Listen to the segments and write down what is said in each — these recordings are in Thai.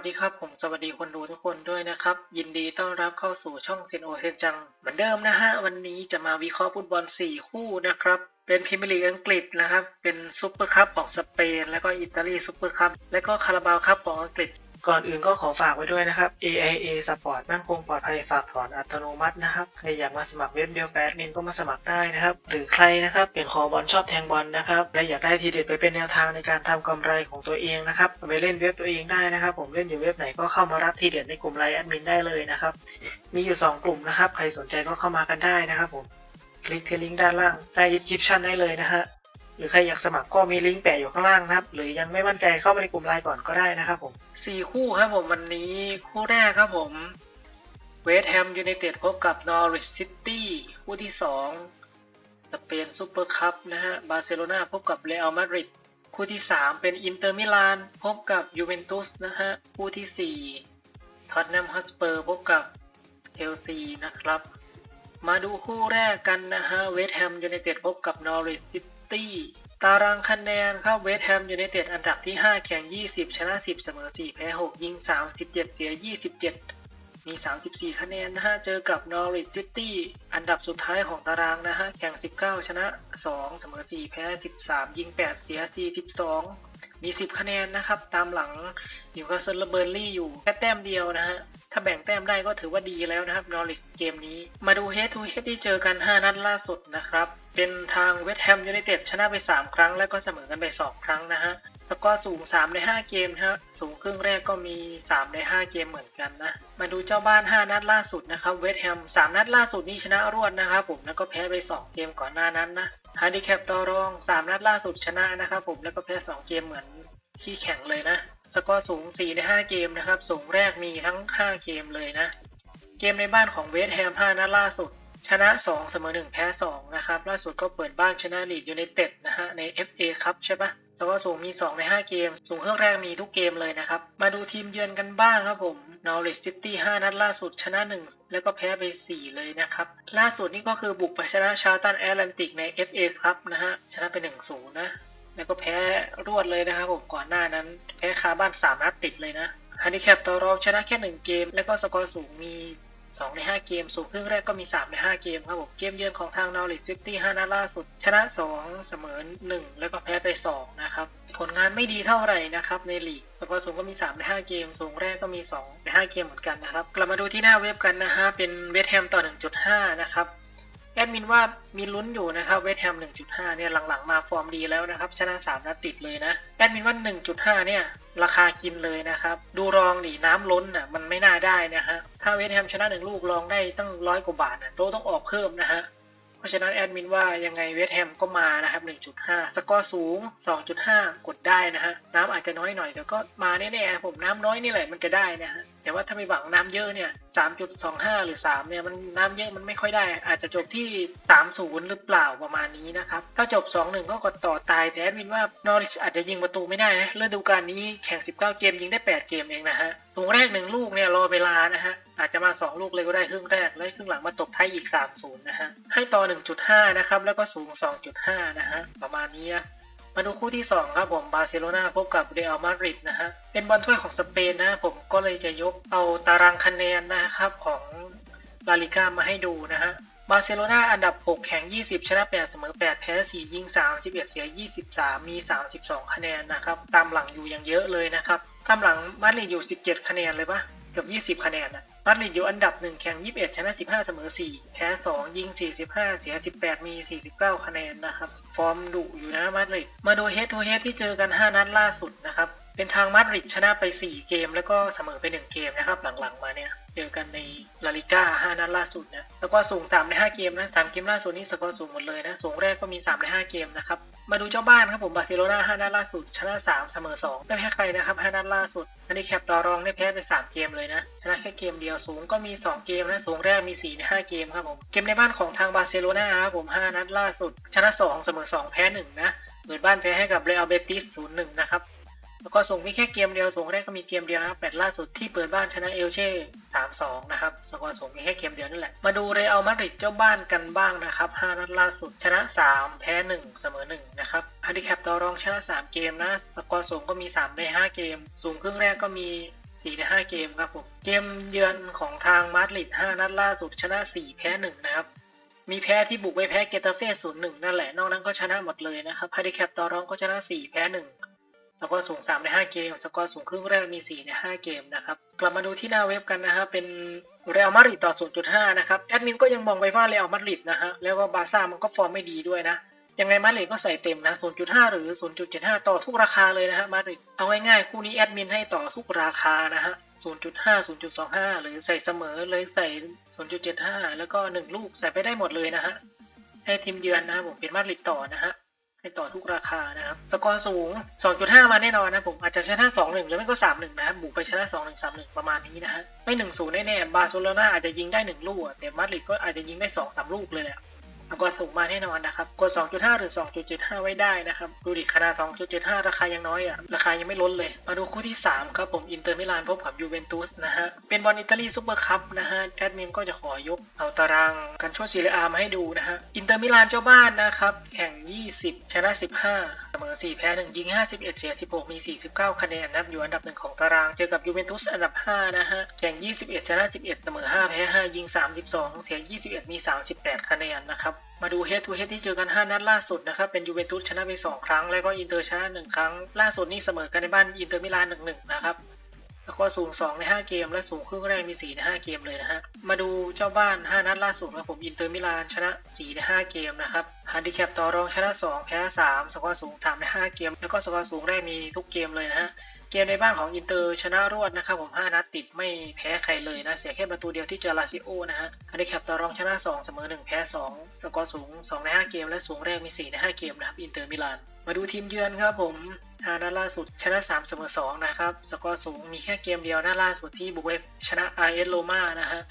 สดีครับผมสวัสดีคนดูทุกคนด้วยนะครับ ยินดีต้อนรับเข้าสู่ช่องเซนโอเซนจัง เหมือนเดิมนะฮะ วันนี้จะมาวิเคราะห์ฟุตบอล 4 คู่นะครับ เป็นพรีเมียร์ลีกอังกฤษนะครับ เป็นซูเปอร์คัพของสเปน แล้วก็อิตาลีซูเปอร์คัพและก็คาราบาวคัพของอังกฤษ ก่อนอื่นก็ขอฝากไว้ด้วยนะครับ AIA Sport มั่นคงปลอดภัยฝากถอนอัตโนมัตินะครับ ใครอยากมาสมัครเว็บเดียวแปดมินก็มาสมัครได้นะครับ หรือใครนะครับเป็นคอบอลชอบแทงบอลนะครับ และอยากได้ทีเด็ดไปเป็นแนวทางในการทำกำไรของตัวเองนะครับไปเล่นเว็บตัวเองได้นะครับ ผมเล่นอยู่เว็บไหนก็เข้ามารับทีเด็ดในกลุ่มไลน์แอดมินได้เลยนะครับ มีอยู่ 2 กลุ่มนะครับ ใครสนใจก็เข้ามากันได้นะครับผม คลิกที่ลิงก์ด้านล่างใต้ description ได้เลยนะฮะ รือใครอยากสมัครก็มีลิงก์แปะอยู่ข้างล่างนะครับ หรือยังไม่มั่นใจเข้าไปในกลุ่มไลน์ก่อนก็ได้นะครับผมสี่คู่ครับผมวันนี้คู่แรกครับผมเวสต์แฮมยูไนเต็ดพบกับนอริ h ซิตี้คู่ที่สองสเปนซูเปอร์คัพนะฮะบาร์เซโลนาพบกับเรอัลมาดริดคู่ที่สามเป็นอินเตอร์มิลานพบกับยูเวนตุสนะฮะคู่ที่สี่ท็อตแนมฮอสเปอร์พบกับเชลซีนะครับ มาดูคู่แรกกันนะฮะเวสต์แฮมยูไนเต็ดพบกับนอริ h ซิ ตี้ ตารางคะแนนครับเวสต์แฮมยูไนเต็ดอันดับที่ 5 แข่ง 20 ชนะ 10 เสมอ 4 แพ้ 6 ยิง 37 เสีย 27 มี 34 คะแนนนะฮะ เจอกับนอริ h ซิตี้อันดับสุดท้ายของตารางนะฮะ แข่ง 19 ชนะ 2 เสมอ 4 แพ้ 13 ยิง 8 เสีย 42 มี 10 คะแนนนะครับ ตามหลังนิวคาสเซิลแลเบอร์ลี่อยู่แค่แต้มเดียวนะฮะ ถ้าแบ่งแต้มได้ก็ถือว่าดีแล้วนะครับนอริ h เกมนี้ มาดูเฮดทูเฮดที่เจอกัน 5 นัดล่าสุดนะครับ เป็นทางเวสต์แฮมยูไนเต็ดชนะไป 3 ครั้ง แล้วก็เสมอกันไป 2 ครั้งนะฮะแล้วก็สูง 3 ใน 5 เกมนะฮะสูงครึ่งแรกก็มี 3 ใน 5 เกมเหมือนกันนะ มาดูเจ้าบ้าน 5 นัดล่าสุดนะครับเวสต์แฮม 3 นัดล่าสุดนี่ชนะรวดนะครับผมแล้วก็แพ้ไป 2 เกมก่อนหน้านั้นนะฮาร์ดิแคปต่อรอง 3 นัดล่าสุดชนะนะครับผมแล้วก็แพ้ 2 เกมเหมือนที่แข่งเลยนะ สกอร์สูง 4 ใน 5 เกมนะครับ สูงแรกมีทั้ง 5 เกมเลยนะ เกมในบ้านของเวสต์แฮม 5 นัดล่าสุด ชนะ 2 เสมอ 1 แพ้ 2 นะครับ ล่าสุดก็เปิดบ้านชนะลีดยูไนเต็ดนะฮะ ใน FA ครับใช่ปะสกอร์สูงมี 2 ใน 5 เกม สูงเครื่องแรกมีทุกเกมเลยนะครับ มาดูทีมเยือนกันบ้างครับผม Norwich City 5นัดล่าสุดชนะ 1 แล้วก็แพ้ไป 4 เลยนะครับ ล่าสุดนี่ก็คือบุกไปชนะชาตันแอตแลนติกใน FA ครับนะฮะ ชนะไป 1-0 นะ แล้วก็แพ้รวดเลยนะครับผมก่อนหน้านั้น แพ้คาบ้าน3นัดติดเลยนะฮันดิแคปต่อรองชนะแค่ 1 เกม แล้วก็สกอร์สูงมี 2 ใน 5 เกม สูงครึ่งแรกก็มี 3 ใน 5 เกมครับผมเกมเยือนของทางนอริ h ซิตี้5นัดล่าสุด ชนะ 2 เสมอ 1 แล้วก็แพ้ไป 2 นะครับ ผลงานไม่ดีเท่าไหร่นะครับในลีกสกอร์สูงก็มี 3 ใน 5 เกม สูงแรกก็มี 2 ใน 5 เกมเหมือนกันนะครับ กลับมาดูที่หน้าเว็บกันนะฮะเป็นเวสแฮมต่อ 1.5 นะครับ แอดมินว่ามีลุ้นอยู่นะครับเวสแฮม 1.5 เนี่ยหลังๆมาฟอร์มดีแล้วนะครับ ชนะ 3 นัดติดเลยนะ แอดมินว่า 1.5 เนี่ย ราคากินเลยนะครับ ดูรองดิน้ำล้นอะมันไม่น่าได้นะฮะถ้าเวสแฮมชนะ 1 ลูกรองได้ตั้งร้อยกว่าบาทนะโตต้องออกเพิ่มนะฮะ เพราะฉะนั้นแอดมินว่ายังไงเวสแฮมก็มานะครับ 1.5 สกอร์สูง 2.5 กดได้นะฮะ น้ำอาจจะน้อยหน่อยแต่ก็มาแน่ๆผมน้ำน้อยนี่แหละมันจะได้นะฮะ แต่ว่าถ้าไม่หวังน้ำเยอะเนี่ย 3.25 หรือ 3 เนี่ยมันน้ำเยอะมันไม่ค่อยได้ อาจจะจบที่ 30 หรือเปล่าประมาณนี้นะครับ ถ้าจบ 2-1 ก็กดต่อตาย แต่แอดมินว่านอริชอาจจะยิงประตูไม่ได้นะฤดูกาลนี้แข่ง 19 เกมยิงได้ 8 เกมเองนะฮะสูงแรก 1 ลูกเนี่ยรอเวลานะฮะ อาจจะมา2ลูกเลยก็ได้ครึ่งแรก แล้วครึ่งหลังมาตบท้ายอีก 3-0 นะฮะ ให้ต่อ 1.5 นะครับ แล้วก็สูง 2.5 นะฮะ ประมาณนี้มาดูคู่ที่ 2 ครับผมบาร์เซโลนาพบกับเรอัลมาดริดนะฮะ เป็นบอลถ้วยของสเปนนะผมก็เลยจะยกเอาตารางคะแนนนะครับของลาลิก้ามาให้ดูนะฮะบาร์เซโลนาอันดับ 6 แข่ง 20 ชนะ 8 เสมอ 8 แพ้ 4 ยิง 31 เสีย 23 มี 32 คะแนนนะครับ ตามหลังอยู่อย่างเยอะเลยนะครับ ตามหลังมาดริดอยู่ 17 คะแนนเลยปะเกือบ 20 คะแนนนะ มาดริดอยู่อันดับ1แข่ง 21 ชนะ 15 เสมอ 4 แพ้ 2 ยิง 45 เสีย 18 มี 49 คะแนนนะครับ ฟอร์มดุอยู่นะมาดริด มาดูเฮดทูเฮดที่เจอกัน 5 นัดล่าสุดนะครับ เป็นทางมาดริดชนะไป 4 เกม แล้วก็เสมอไป 1 เกมนะครับ หลังๆ มาเนี่ย เจอกันในลาลิก้า 5 นัดล่าสุดนะ แล้วก็สูง 3 ใน 5 เกมนะ 3 เกมล่าสุดนี่สกอร์สูงหมดเลยนะ สูงแรกก็มี 3 ใน 5 เกมนะครับ มาดูเจ้าบ้านครับผมบาร์เซโลนาห้านัดล่าสุด ชนะสามเสมอสองไม่แพ้ใครนะครับห้านัดล่าสุดอันนี้แคปต่อรองได้แพ้ไปสามเกมเลยนะชนะแค่เกมเดียวสูงก็มีสองเกมนะสูงแรกมีสี่ในห้าเกมครับผมเกมในบ้านของทางบาร์เซโลนาครับผมห้านัดล่าสุด ชนะสองเสมอสองแพ้หนึ่งนะเปิดบ้านแพ้ให้กับเรอัลเบติสศูนย์หนึ่งนะครับ แล้วก็ส่งมีแค่เกมเดียวส่งแรกก็มีเกมเดียวนะครับแมตช์ล่าสุดที่เปิดบ้านชนะเอลเช่3-2นะครับสกอร์ส่งมีแค่เกมเดียวนั่นแหละ มาดูเรอัลมาดริดเจ้าบ้านกันบ้างนะครับ5นัดล่าสุดชนะ3แพ้1เสมอ1นะครับฮันดิแคปต่อรองชนะ3เกมนะสกอร์สูงก็มี3ใน5เกม สูงครึ่งแรกก็มี4ใน5เกมครับผมเกมเยือนของทางมาดริด5นัดล่าสุดชนะ 4 แพ้ 1 นะครับ มีแพ้ที่บุกไปแพ้เกตาเฟ่ศูนย์หนึ่งนั่นแหละ นอกนั้นก็ชนะหมดเลยนะครับไฮดิแคปต่อรองก็ชนะ 4 แพ้ 1 สกอร์สูง 3 ใน 5 เกม สกอร์สูงครึ่งแรกมี 4 ใน 5 เกมนะครับ กลับมาดูที่หน้าเว็บกันนะฮะ เป็นเรอัลมาดริดต่อ 0.5 นะครับ แอดมินก็ยังมองไปว่าเรอัลมาดริดนะฮะ แล้วก็บาร์ซ่ามันก็ฟอร์มไม่ดีด้วยนะ ยังไงมาดริดก็ใส่เต็มนะ 0.5 หรือ 0.75 ต่อทุกราคาเลยนะฮะ มาดริด เอาง่ายๆ คู่นี้แอดมินให้ต่อทุกราคานะฮะ 0.5 0.25 หรือใส่เสมอเลยใส่ 0.75 แล้วก็ 1 ลูกใส่ไปได้หมดเลยนะฮะ ให้ทีมเยือนนะผมเป็นมาดริดต่อนะฮะ ให้ต่อทุกราคานะครับ สกอร์สูง 2.5 มาแน่นอนนะผมอาจจะชนะ 2-1หรือไม่ก็ 3-1 นะครับบุกไปชนะ 2-1 3-1 ประมาณนี้นะฮะไม่ 1-0 แน่ๆบาร์เซโลนาอาจจะยิงได้ 1 ลูกแต่มาดริดก็อาจจะยิงได้ 2-3 ลูกเลยแหละ กว่าสูงมาแน่นอนนะครับ กด 2.5 หรือ 2.75 ไว้ได้นะครับ ดูดิขนาด 2.75 ราคายังน้อยอะ ราคายังไม่ลดเลย มาดูคู่ที่ 3 ครับผมอินเตอร์มิลานพบกับยูเวนตุสนะฮะ เป็นบอลอิตาลีซูเปอร์คัพนะฮะ แอดมินก็จะขอยกเอาตารางกันช่วซีเรียมาให้ดูนะฮะ อินเตอร์มิลานเจ้าบ้านนะครับแข่ง 20 ชนะ 15 มอ 4 แพ้ 1 ยิง 51 เสีย 16 มี 49 คะแนนนับอยู่อันดับหนึ่งของตาราง เจอกับยูเวนตุสอันดับ 5 นะฮะ แข่ง 21 ชนะ 11 เสมอ 5 แพ้ 5 ยิง 32 เสีย 21 มี 38 คะแนนนะครับมาดู head to head ที่เจอกัน 5 นัดล่าสุดนะครับ เป็นยูเวนตุสชนะไป 2 ครั้ง แล้วก็อินเตอร์ชนะ 1 ครั้ง ล่าสุดนี่เสมอกันในบ้านอินเตอร์มิลาน 1-1 นะครับแล้วก็สูง 2 ใน 5 เกม และสูงครึ่งแรกมี 4 ใน 5 เกมเลยนะฮะ มาดูเจ้าบ้าน 5 นัดล่าสุดครับผมอินเตอร์มิลานชนะ 4 ใน 5 เกมนะครับ ฮันดิแคปต่อรองชนะ 2 แพ้ 3 สกอร์สูง 3 ใน 5 เกม แล้วก็สกอร์สูงแรกมีทุกเกมเลยนะฮะ เกมในบ้านของอินเตอร์ชนะรวดนะครับผม 5 นัดติดไม่แพ้ใครเลยนะ เสียแค่ประตูเดียวที่เจอลาซิโอนะฮะฮันดิแคปต่อรองชนะ 2 เสมอ 1 แพ้ 2 สกอร์สูง 2 ใน 5 เกม และสูงแรกมี 4 ใน 5 เกมนะครับอินเตอร์มิลาน มาดูทีมเยือนครับผม5นัดล่าสุดชนะ 3 เสมอ 2 นะครับ สกอร์สูงมีแค่เกมเดียวนัดล่าสุดที่บุกเวฟชนะ RS Roma นะฮะ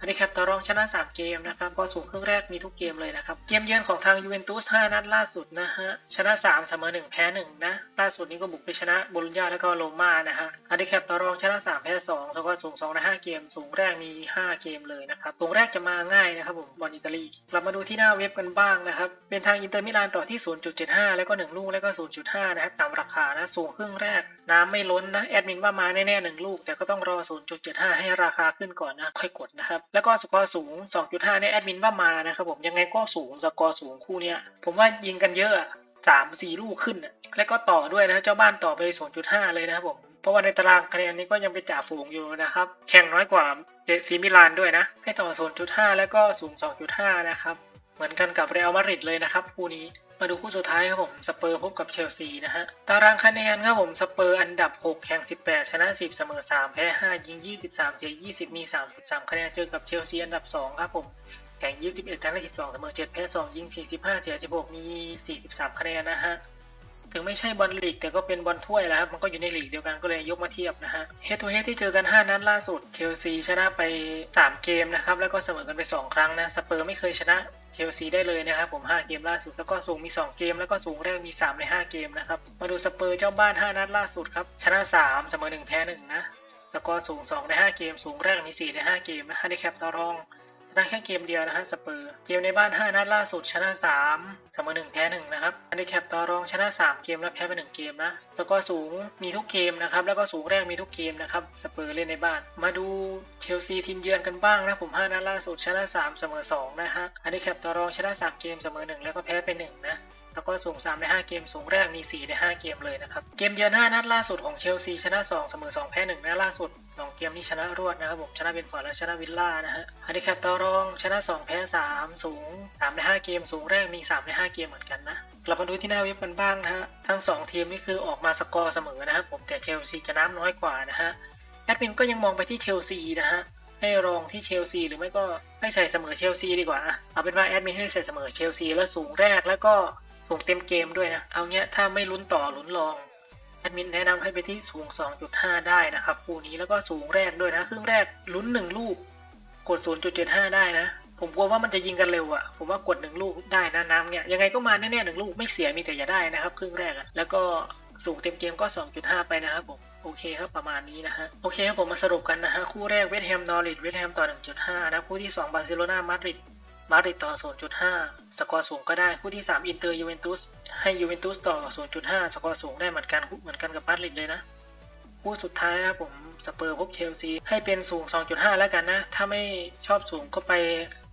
อันนี้ครับต่อรองชนะ 3 เกมนะครับก็สูงครึ่งแรกมีทุกเกมเลยนะครับ เกมเยือนของทางยูเวนตุส5นัดล่าสุดนะฮะ ชนะ 3 เสมอ 1 แพ้ 1 นะ ล่าสุดนี้ก็บุกไปชนะโบลูญญาแล้วก็โรม่านะฮะอันนี้ครับต่อรองชนะ 3 แพ้2สกอร์สูง2ใน5เกม สูงแรกมี 5 เกมเลยนะครับ สูงแรกจะมาง่ายนะครับผมบอลอิตาลีกลับมาดูที่หน้าเว็บกันบ้างนะครับ เป็นทางอินเตอร์มิลานต่อที่ 0.75 แล้วก็ 1 ลูกแล้วก็ 0.5 นะครับตามราคานะสูงครึ่งแรก น้ำไม่ล้นนะแอดมินว่ามาแน่ๆ1ลูก แต่ก็ต้องรอ 0.75 ให้ราคาขึ้นก่อนนะค่อยกดนะครับแล้วก็สกอร์สูง 2.5เนี่ยแอดมินว่ามานะครับผมยังไงก็สูงสกอร์สูงคู่เนี้ย ผมว่ายิงกันเยอะสามสี่ลูกขึ้น แล้วก็ต่อด้วยนะเจ้าบ้านต่อไป 0.5 เลยนะครับผม เพราะว่าในตารางคะแนนนี้ก็ยังเป็นจ่าฝูงอยู่นะครับ แข่งน้อยกว่าเอซีมิลานด้วยนะ ให้ต่อ 0.5 แล้วก็สูง 2.5 นะครับ เหมือนกันกับเรอัลมาดริดเลยนะครับคู่นี้ มาดูคู่สุดท้ายครับผมสเปอร์พบกับเชลซีนะฮะตารางคะแนนครับผมสเปอร์อันดับ 6 แข่ง 18 ชนะ 10 เสมอ 3 แพ้ 5 ยิง 23 เสีย 20 มี 33 คะแนนเจอกับเชลซีอันดับ 2 ครับผมแข่ง 21ชนะ12 เสมอ 7 แพ้ 2 ยิง 45 เสีย 16 มี 43 คะแนนนะฮะ ถึงไม่ใช่บอลลีกแต่ก็เป็นบอลถ้วยแล้วครับมันก็อยู่ในลีกเดียวกันก็เลยยกมาเทียบนะฮะเฮด o ูเฮดที่เจอกัน 5 นัดล่าสุดเชลซีชนะไป 3 เกมนะครับแล้วก็เสมอกันไป 2 ครั้งนะสเปอร์ไม่เคยชนะเชลซีได้เลยนะครับผม 5 เกมล่าสุดแล้วก็สูงมี 2 เกม แล้วก็สูงแรกมี 3 ใน 5 เกมนะครับมาดูสเปอร์เจ้าบ้าน 5 นัดล่าสุดครับชนะ 3 เสมอ 1 แพ้ 1 นะสกอร์สูง 2 ใน 5 เกม สูงแรกมี 4 ใน 5 เกมนะฮันดิแคปต่อรองชนะแค่เกมเดียวนะฮะสเปอร์ เกมในบ้าน 5 นัดล่าสุดชนะ 3 เสมอ 1 แพ้ 1 นะครับอันนี้แคปต่อรองชนะ 3 เกมแล้วแพ้ไป1เกมนะสกอร์สูงมีทุกเกมนะครับแล้วก็สูงแรกมีทุกเกมนะครับสเปอร์เล่นในบ้าน มาดูเชลซีทีมเยือนกันบ้างนะผม5นัดล่าสุดชนะ 3 เสมอ2นะฮะอันนี้แคปต่อรองชนะ 3 เกมเสมอ1แล้วก็แพ้ไป1นะแล้วก็สูง 3 ใน 5 เกม สูงแรกมี 4 ใน 5 เกมเลยนะครับ เกมเยือน 5 นัดล่าสุดของเชลซีชนะ 2 เสมอ 2 แพ้ 1นะล่าสุด 2 เกมนี้ชนะรวดนะครับผม ชนะเบนฟอร์ดและชนะวิลล่านะฮะฮันดิแคปต่อรองชนะ 2 แพ้ 3 สูง 3 ใน 5 เกม สูงแรกมี 3 ใน 5 เกมเหมือนกันนะ กลับมาดูที่หน้าเว็บกันบ้างนะฮะ ทั้ง 2 ทีมนี่คือออกมาสกอร์เสมอนะครับผมแต่เชลซีจะน้ำน้อยกว่านะฮะ แอดมินก็ยังมองไปที่เชลซีนะฮะให้รองที่เชลซีหรือไม่ก็ให้ใส่เสมอเชลซีดีกว่าเอาเป็นว่าแอดมินให้ใส่เสมอเชลซีแล้วสูงแรกแล้วก็สูงเต็มเกมด้วยนะเอาเงี้ยถ้าไม่ลุ้นต่อลุ้นรองแอดมินแนะนำให้ไปที่สูง 2.5 ได้นะครับคู่นี้แล้วก็สูงแรกด้วยนะครึ่งแรกลุ้น 1 ลูกกด 0.75 ได้นะ ผมกลัวว่ามันจะยิงกันเร็วอะ่ะผมว่ากด1ลูกได้นะน้ำเนี่ยยังไงก็มาแน่ๆหนึ่งลูกไม่เสียมีแต่อย่าได้นะครับครึ่งแรกอะ่ะแล้วก็สูงเต็มเกมก็ 2.5 ไปนะครับผมโอเคครับประมาณนี้นะฮะโอเคครับผมมาสรุปกันนะฮะคู่แรกเวสต์แฮมนอริทเวสต์แฮมต่อ 1.5 นะคู่ที่ 2 บาร์เซโลนามาดริดมาดริดต่อ 0.5 สกอร์สูงก็ได้ คู่ที่ 3 อินเตอร์ยูเวนตุสให้ยูเวนตุสต่อ 0.5 สกอร์สูงได้เหมือนกันเหมือนกันกับมาดริดเลยนะคู่คู่สุดท้ายนะครับผมสเปอร์พบเชลซีให้เป็นสูง 2.5 แล้วกันนะ ถ้าไม่ชอบสูงก็ไป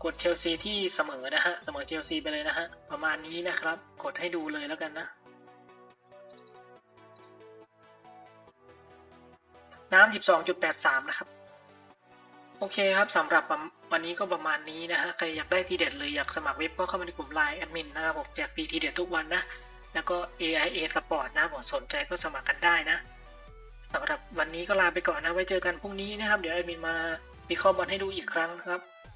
กดเชลซีที่เสมอนะฮะ เสมอเชลซีไปเลยนะฮะ ประมาณนี้นะครับ กดให้ดูเลยแล้วกันนะ น้ำ 12.83 นะครับ โอเคครับสำหรับวันนี้ก็ประมาณนี้นะฮะ ใครอยากได้ทีเด็ดเลยอยากสมัครเว็บก็เข้ามาในกลุ่มไลน์แอดมินนะครับผมแจกฟรีทีเด็ดทุกวันนะ แล้วก็ AIA Sport นะผมสนใจก็สมัครกันได้นะสำหรับวันนี้ก็ลาไปก่อนนะ ไว้เจอกันพรุ่งนี้นะครับ เดี๋ยวแอดมินมาวิเคราะห์บอลให้ดูอีกครั้งครับ